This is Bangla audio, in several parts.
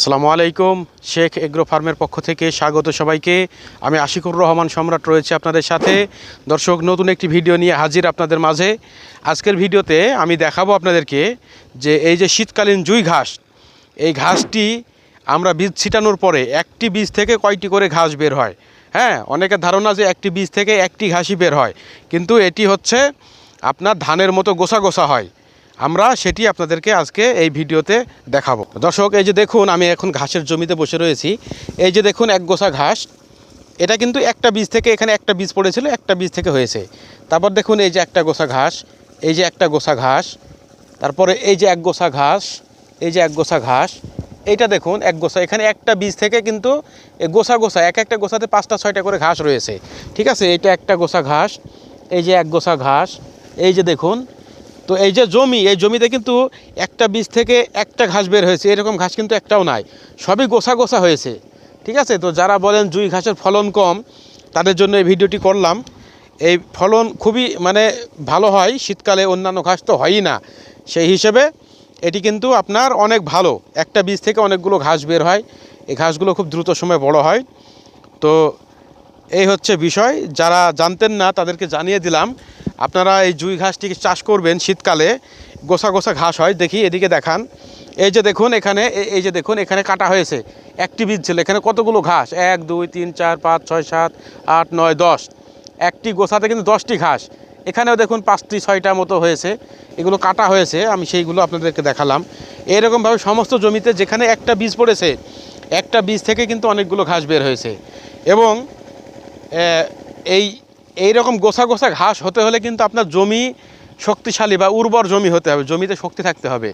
আসসালামু আলাইকুম। শেখ এগ্রো ফার্মের পক্ষ থেকে স্বাগত সবাইকে। আমি আশিকুর রহমান সম্রাট রয়েছে আপনাদের সাথে। দর্শক, নতুন একটি ভিডিও নিয়ে হাজির আপনাদের মাঝে। আজকের ভিডিওতে আমি দেখাবো আপনাদেরকে যে এই যে শীতকালীন জুই ঘাস, এই ঘাসটি আমরা বীজ ছিটানোর পরে একটি বীজ থেকে কয়টি করে ঘাস বের হয়? হ্যাঁ অনেকের ধারণা যে একটি বীজ থেকে একটি ঘাসই বের হয়। কিন্তু এটি হচ্ছে আপনার ধানের মতো গোছা গোছা হয়। আমরা সেটি আপনাদেরকে আজকে এই ভিডিওতে দেখাবো। দর্শক, এই যে দেখুন, আমি এখন ঘাসের জমিতে বসে রয়েছি। এই যে দেখুন, এক গোছা ঘাস। এটা কিন্তু একটা বীজ থেকে এখানে একটা বীজ পড়েছিল, একটা বীজ থেকে হয়েছে। তারপর দেখুন, এই যে একটা গোছা ঘাস, এই যে একটা গোছা ঘাস, তারপরে এই যে এক গোছা ঘাস, এই যে এক গোছা ঘাস, এইটা দেখুন, এক গোছা। এখানে একটা বীজ থেকে কিন্তু গোছা গোছা, এক একটা গোছাতে পাঁচটা, ছয়টা করে ঘাস রয়েছে। ঠিক আছে? এইটা একটা গোছা ঘাস, এই যে এক গোছা ঘাস, এই যে দেখুন তো এই যে জমি, এই জমিতে কিন্তু একটা বীজ থেকে একটা ঘাস বের হয়েছে, এরকম ঘাস কিন্তু একটাও নাই। সবই গোছা গোছা হয়েছে, ঠিক আছে? তো যারা বলেন জুই ঘাসের ফলন কম, তাদের জন্য এই ভিডিওটি করলাম। এই ফলন খুবই মানে ভালো হয়, শীতকালে অন্যান্য ঘাস তো হয়ই না। সেই হিসেবে এটি কিন্তু আপনার অনেক ভালো, একটা বীজ থেকে অনেকগুলো ঘাস বের হয়, এই ঘাসগুলো খুব দ্রুত সময় বড় হয়। তো এই হচ্ছে বিষয়, যারা জানতেন না তাদেরকে জানিয়ে দিলাম। আপনারা এই জুই ঘাসটিকে চাষ করবেন শীতকালে গোসা গোছা ঘাস হয়, দেখি এদিকে দেখান। এই যে দেখুন এখানে এই যে দেখুন এখানে কাটা হয়েছে, একটি বীজ ছিল, এখানে কতগুলো ঘাস? এক, দুই, তিন, চার, পাঁচ, ছয়, সাত, আট, নয়, দশ। একটি গোছাতে কিন্তু দশটি ঘাস। এখানেও দেখুন পাঁচটি, ছয়টা মতো হয়েছে, এগুলো কাটা হয়েছে, আমি সেইগুলো আপনাদেরকে দেখালাম। এরকমভাবে সমস্ত জমিতে যেখানে একটা বীজ পড়েছে, একটা বীজ থেকে কিন্তু অনেকগুলো ঘাস বের হয়েছে। এবং এই এই রকম গোছা গোছা ঘাস হতে হলে কিন্তু আপনার জমি শক্তিশালী বা উর্বর জমি হতে হবে, জমিতে শক্তি থাকতে হবে।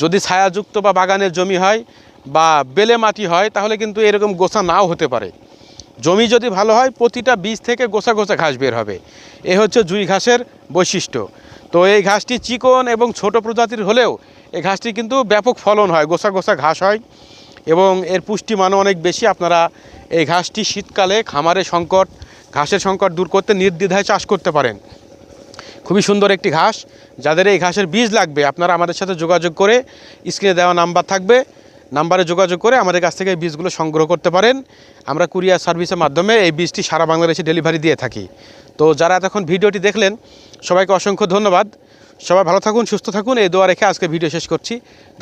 যদি ছায়াযুক্ত বা বাগানের জমি হয় বা বেলে মাটি হয়, তাহলে কিন্তু এরকম গোছা নাও হতে পারে। জমি যদি ভালো হয়, প্রতিটা বীজ থেকে গোছা গোছা ঘাস বের হবে। এ হচ্ছে জুই ঘাসের বৈশিষ্ট্য। তো এই ঘাসটি চিকন এবং ছোট প্রজাতির হলেও এই ঘাসটি কিন্তু ব্যাপক ফলন হয়, গোছা গোছা ঘাস হয় এবং এর পুষ্টিমানও অনেক বেশি। আপনারা এই ঘাসটি শীতকালে খামারে সংকট ঘাসের সংকট দূর করতে নির্দ্বিধায় চাষ করতে পারেন। খুবই সুন্দর একটি ঘাস। যাদের এই ঘাসের বীজ লাগবে, আপনারা আমাদের সাথে যোগাযোগ করে স্ক্রিনে দেওয়া নাম্বার থাকবে। নাম্বারে যোগাযোগ করে আমাদের কাছ থেকে এই বীজগুলো সংগ্রহ করতে পারেন। আমরা কুরিয়ার সার্ভিসের মাধ্যমে এই বীজটি সারা বাংলাদেশে ডেলিভারি দিয়ে থাকি। তো যারা এতক্ষণ ভিডিওটি দেখলেন, সবাইকে অসংখ্য ধন্যবাদ। সবাই ভালো থাকুন, সুস্থ থাকুন। এই দোয়া রেখে আজকে ভিডিও শেষ করছি।